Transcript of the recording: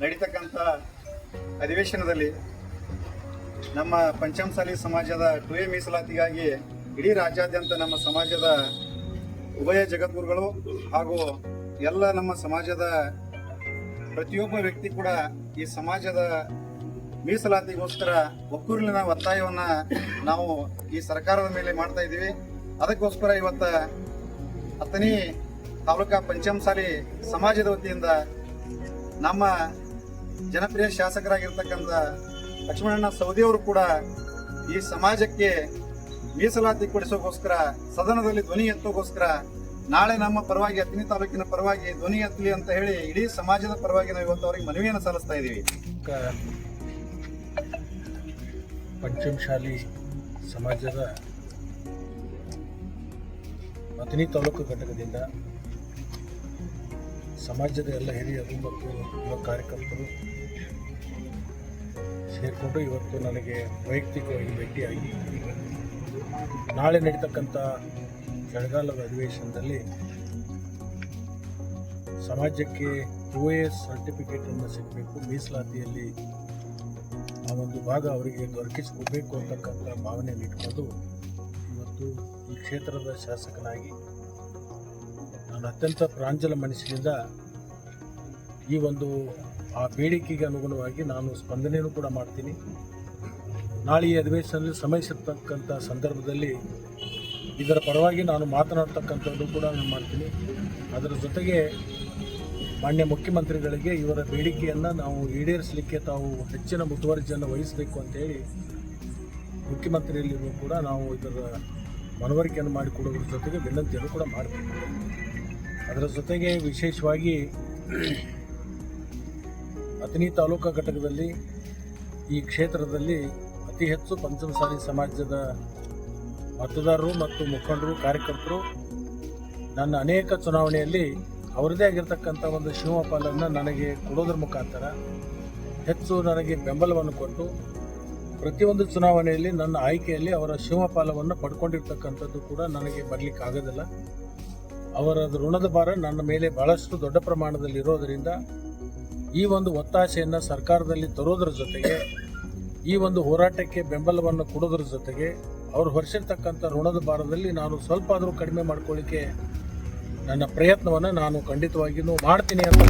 ನಡೀತಕ್ಕಂಥ ಅಧಿವೇಶನದಲ್ಲಿ ನಮ್ಮ ಪಂಚಮಸಾಲಿ ಸಮಾಜದ ಟು ಎ ಮೀಸಲಾತಿಗಾಗಿ ಇಡೀ ರಾಜ್ಯಾದ್ಯಂತ ನಮ್ಮ ಸಮಾಜದ ಉಭಯ ಜಗದ್ಗುರುಗಳು ಹಾಗೂ ಎಲ್ಲ ನಮ್ಮ ಸಮಾಜದ ಪ್ರತಿಯೊಬ್ಬ ವ್ಯಕ್ತಿ ಕೂಡ ಈ ಸಮಾಜದ ಮೀಸಲಾತಿಗೋಸ್ಕರ ಒಕ್ಕೂರಿನ ಒತ್ತಾಯವನ್ನ ನಾವು ಈ ಸರ್ಕಾರದ ಮೇಲೆ ಮಾಡ್ತಾ ಇದ್ದೀವಿ. ಅದಕ್ಕೋಸ್ಕರ ಇವತ್ತ ಹತ್ತನೇ ತಾಲೂಕಾ ಪಂಚಮಸಾಲಿ ಸಮಾಜದ ವತಿಯಿಂದ ನಮ್ಮ ಜನಪ್ರಿಯ ಶಾಸಕರಾಗಿರ್ತಕ್ಕಂಥ ಲಕ್ಷ್ಮಣಣ್ಣ ಸೌದಿಯವರು ಕೂಡ ಈ ಸಮಾಜಕ್ಕೆ ಮೀಸಲಾತಿ ಕೊಡಿಸೋಗೋಸ್ಕರ, ಸದನದಲ್ಲಿ ಧ್ವನಿ ಎತ್ತೋಗೋಸ್ಕರ, ನಾಳೆ ನಮ್ಮ ಪರವಾಗಿ ಹತ್ತನೇ ತಾಲೂಕಿನ ಪರವಾಗಿ ಧ್ವನಿ ಎತ್ತಲಿ ಅಂತ ಹೇಳಿ ಇಡೀ ಸಮಾಜದ ಪರವಾಗಿ ನಾವು ಇವತ್ತು ಅವರಿಗೆ ಮನವಿಯನ್ನು ಸಲ್ಲಿಸ್ತಾ ಇದ್ದೀವಿ. ಪಂಚಮಶಾಲಿ ಸಮಾಜದ ಅಥಣಿ ತಾಲೂಕು ಘಟಕದಿಂದ ಸಮಾಜದ ಎಲ್ಲ ಹಿರಿಯರು ಮತ್ತು ಯುವ ಕಾರ್ಯಕರ್ತರು ಸೇರಿಕೊಂಡು ಇವತ್ತು ನನಗೆ ವೈಯಕ್ತಿಕವಾಗಿ ಭೇಟಿಯಾಗಿ ನಾಳೆ ನಡೀತಕ್ಕಂಥ ಚಳಿಗಾಲದ ಅಧಿವೇಶನದಲ್ಲಿ ಸಮಾಜಕ್ಕೆ ಯು ಎಸ್ ಸರ್ಟಿಫಿಕೇಟನ್ನು ಸಿಗಬೇಕು, ಮೀಸಲಾತಿಯಲ್ಲಿ ಆ ಒಂದು ಭಾಗ ಅವರಿಗೆ ದೊರಕಿಸಿಕೊಡ್ಬೇಕು ಅಂತಕ್ಕಂಥ ಭಾವನೆಯನ್ನು ಇಟ್ಕೊಂಡು ಇವತ್ತು ಈ ಕ್ಷೇತ್ರದ ಶಾಸಕನಾಗಿ ನಾನು ಅತ್ಯಂತ ಪ್ರಾಂಜಲ ಮನಸ್ಸಿನಿಂದ ಈ ಒಂದು, ಆ ಬೇಡಿಕೆಗೆ ಅನುಗುಣವಾಗಿ ನಾನು ಸ್ಪಂದನೆಯನ್ನು ಕೂಡ ಮಾಡ್ತೀನಿ. ನಾಳೆ ಈ ಅಧಿವೇಶನದಲ್ಲಿ ಸಮಯ ಸಿಗ್ತಕ್ಕಂಥ ಸಂದರ್ಭದಲ್ಲಿ ಇದರ ಪರವಾಗಿ ನಾನು ಮಾತನಾಡ್ತಕ್ಕಂಥದ್ದು ಕೂಡ ನಾನು ಮಾಡ್ತೀನಿ. ಅದರ ಜೊತೆಗೆ ಮಾನ್ಯ ಮುಖ್ಯಮಂತ್ರಿಗಳಿಗೆ ಇವರ ಬೇಡಿಕೆಯನ್ನು ನಾವು ಈಡೇರಿಸಲಿಕ್ಕೆ ತಾವು ಹೆಚ್ಚಿನ ಮುತುವರ್ಜಿಯನ್ನು ವಹಿಸಬೇಕು ಅಂತೇಳಿ ಮುಖ್ಯಮಂತ್ರಿಯಲ್ಲಿಯೂ ಕೂಡ ನಾವು ಇದರ ಮನವರಿಕೆಯನ್ನು ಮಾಡಿಕೊಡೋದ್ರ ಜೊತೆಗೆ ವಿನಂತಿಯನ್ನು ಕೂಡ ಮಾಡಬೇಕು ಅದರ ಜೊತೆಗೆ ವಿಶೇಷವಾಗಿ ಅಥಣಿ ತಾಲೂಕಾ ಘಟಕದಲ್ಲಿ ಈ ಕ್ಷೇತ್ರದಲ್ಲಿ ಅತಿ ಹೆಚ್ಚು ಪಂಚಮಸಾಲಿ ಸಮಾಜದ ಮತದಾರರು ಮತ್ತು ಮುಖಂಡರು, ಕಾರ್ಯಕರ್ತರು ನನ್ನ ಅನೇಕ ಚುನಾವಣೆಯಲ್ಲಿ ಅವರದೇ ಆಗಿರ್ತಕ್ಕಂಥ ಒಂದು ಶಿವಪಾಲನ್ನು ನನಗೆ ಕೊಡೋದ್ರ ಮುಖಾಂತರ ಹೆಚ್ಚು ನನಗೆ ಬೆಂಬಲವನ್ನು ಕೊಟ್ಟು ಪ್ರತಿಯೊಂದು ಚುನಾವಣೆಯಲ್ಲಿ ನನ್ನ ಆಯ್ಕೆಯಲ್ಲಿ ಅವರ ಶಿವಪಾಲವನ್ನು ಪಡ್ಕೊಂಡಿರ್ತಕ್ಕಂಥದ್ದು ಕೂಡ ನನಗೆ ಬರಲಿಕ್ಕೆ ಆಗೋದಿಲ್ಲ ಅವರ ಋಣದ ಭಾರ ನನ್ನ ಮೇಲೆ ಬಹಳಷ್ಟು ದೊಡ್ಡ ಪ್ರಮಾಣದಲ್ಲಿ ಇರೋದರಿಂದ ಈ ಒಂದು ಒತ್ತಾಸೆಯನ್ನು ಸರ್ಕಾರದಲ್ಲಿ ತರೋದ್ರ ಜೊತೆಗೆ, ಈ ಒಂದು ಹೋರಾಟಕ್ಕೆ ಬೆಂಬಲವನ್ನು ಕೊಡೋದ್ರ ಜೊತೆಗೆ, ಅವರು ಹೊರಿಸಿರ್ತಕ್ಕಂಥ ಋಣದ ಭಾರದಲ್ಲಿ ನಾನು ಸ್ವಲ್ಪ ಆದರೂ ಕಡಿಮೆ ಮಾಡ್ಕೊಳ್ಳಿಕ್ಕೆ ನನ್ನ ಪ್ರಯತ್ನವನ್ನು ನಾನು ಖಂಡಿತವಾಗಿಯೂ ಮಾಡ್ತೀನಿ ಅಂತ